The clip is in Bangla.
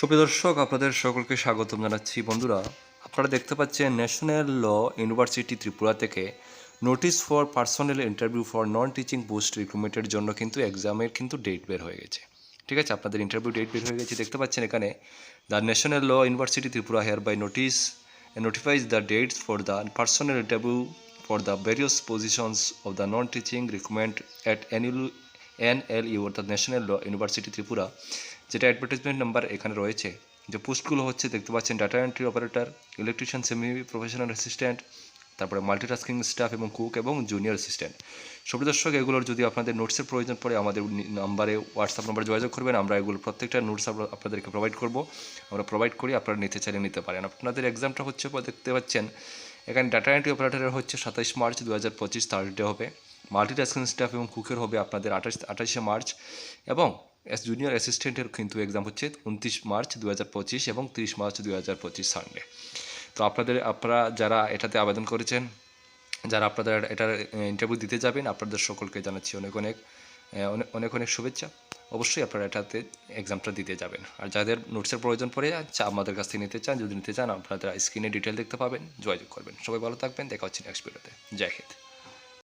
সুপ্রিয় দর্শক, আপনাদের সকলকে স্বাগতম জানাচ্ছি। বন্ধুরা, আপনারা দেখতে পাচ্ছেন ন্যাশনাল ল ইউনিভার্সিটি ত্রিপুরা থেকে notice for personal interview for non teaching post রিক্রুটমেন্টের জন্য কিন্তু এক্সামের কিন্তু ডেট বের হয়ে গেছে। ঠিক আছে, আপনাদের ইন্টারভিউ ডেট বের হয়ে গেছে। দেখতে পাচ্ছেন এখানে the national law university Tripura hereby notice notifies the dates for the personal interview for the various positions of the non-teaching recruitment at NLU NLU অর্থাৎ ন্যাশনাল ল, ইউনিভার্সিটি ত্রিপুরা, যেটা অ্যাডভার্টাইজমেন্ট নাম্বার এখানে রয়েছে। যে পোস্টগুলো হচ্ছে, দেখতে পাচ্ছেন data entry operator electrician semi professional assistant তারপরে মাল্টিটাস্কিং স্টাফ এবং কুক এবং জুনিয়র অ্যাসিস্ট্যান্ট সব দর্শক, এগুলোর যদি আপনাদের নোটসের প্রয়োজন পড়ে, আমাদের নাম্বারে হোয়াটসঅ্যাপ নাম্বারে যোগাযোগ করবেন। আমরা এগুলো প্রত্যেকটা নোটস আপনাদেরকে প্রোভাইড করব। আমরা প্রোভাইড করি, আপনারা নিতে চাইলে নিতে পারেন। আপনাদের এক্সামটা হচ্ছে, দেখতে পাচ্ছেন, এখানে ডাটা এন্ট্রি অপারেটরের হচ্ছে সাতাইশ মার্চ দু হাজার পঁচিশ থার্সডে হবে। মাল্টিটাস্কিং স্টাফ এবং কুকের হবে আপনাদের আঠাশ, আঠাশে মার্চ এবং জুনিয়র অ্যাসিস্ট্যান্টের কিন্তু এক্সাম হচ্ছে উনত্রিশ মার্চ দু এবং তিরিশ মার্চ দু পঁচিশ সানডে তো আপনাদের, আপনারা যারা এটাতে আবেদন করেছেন, যারা আপনাদের এটার ইন্টারভিউ দিতে যাবেন, আপনাদের সকলকে জানাচ্ছি অনেক অনেক অনেক অনেক শুভেচ্ছা। অবশ্যই আপনারা এটাতে এক্সামটা দিতে যাবেন। আর যাদের নোটসের প্রয়োজন পড়ে চা আমাদের কাছ থেকে নিতে চান, যদি নিতে চান, আপনারা স্ক্রিনে ডিটেল দেখতে পাবেন, যোগাযোগ করবেন। সবাই ভালো থাকবেন, দেখা হচ্ছে নেক্সট ভিডিওতে জয় হিন্দ।